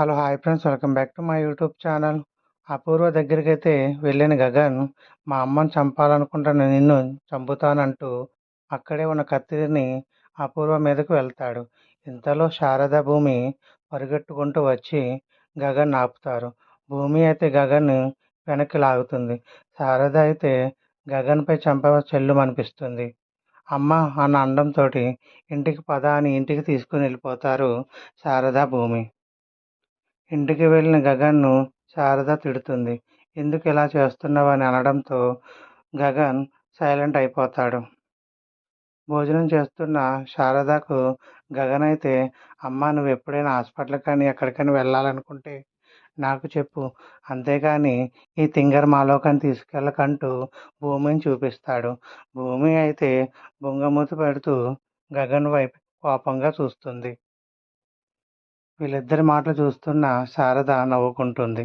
Hello hi friends. Welcome back to my YouTube channel. Apoorva దగ్గరికైతే వెళ్ళిన గగన్. మా అమ్మను చంపాలనుకుంటున్న నిన్ను చంపుతానంటూ అక్కడే ఉన్న కత్తిరిని అపూర్వ మీదకు వెళ్తాడు. ఇంతలో శారద భూమి పరిగెట్టుకుంటూ వచ్చి గగన్ ఆపుతారు. భూమి అయితే గగన్ వెనక్కి లాగుతుంది. శారద అయితే గగన్పై చంప చెల్లుమనిపిస్తుంది. అమ్మ అన్న అండంతో ఇంటికి పద అని ఇంటికి తీసుకుని వెళ్ళిపోతారు శారద భూమి. ఇంటికి వెళ్ళిన గగన్ను శారద తిడుతుంది. ఎందుకు ఇలా చేస్తున్నావు? అని అనడంతో గగన్ సైలెంట్ అయిపోతాడు. భోజనం చేస్తున్న శారదకు గగన్ అయితే అమ్మ నువ్వు ఎప్పుడైనా హాస్పిటల్ కానీ ఎక్కడికైనా వెళ్ళాలనుకుంటే నాకు చెప్పు. అంతేగాని ఈ తింగర్ మాలోకని తీసుకెళ్ళకంటూ భూమిని చూపిస్తాడు. భూమి అయితే బొంగమూత పెడుతూ గగన్ వైపు కోపంగా చూస్తుంది. వీళ్ళిద్దరి మాటలు చూస్తున్న శారద నవ్వుకుంటుంది.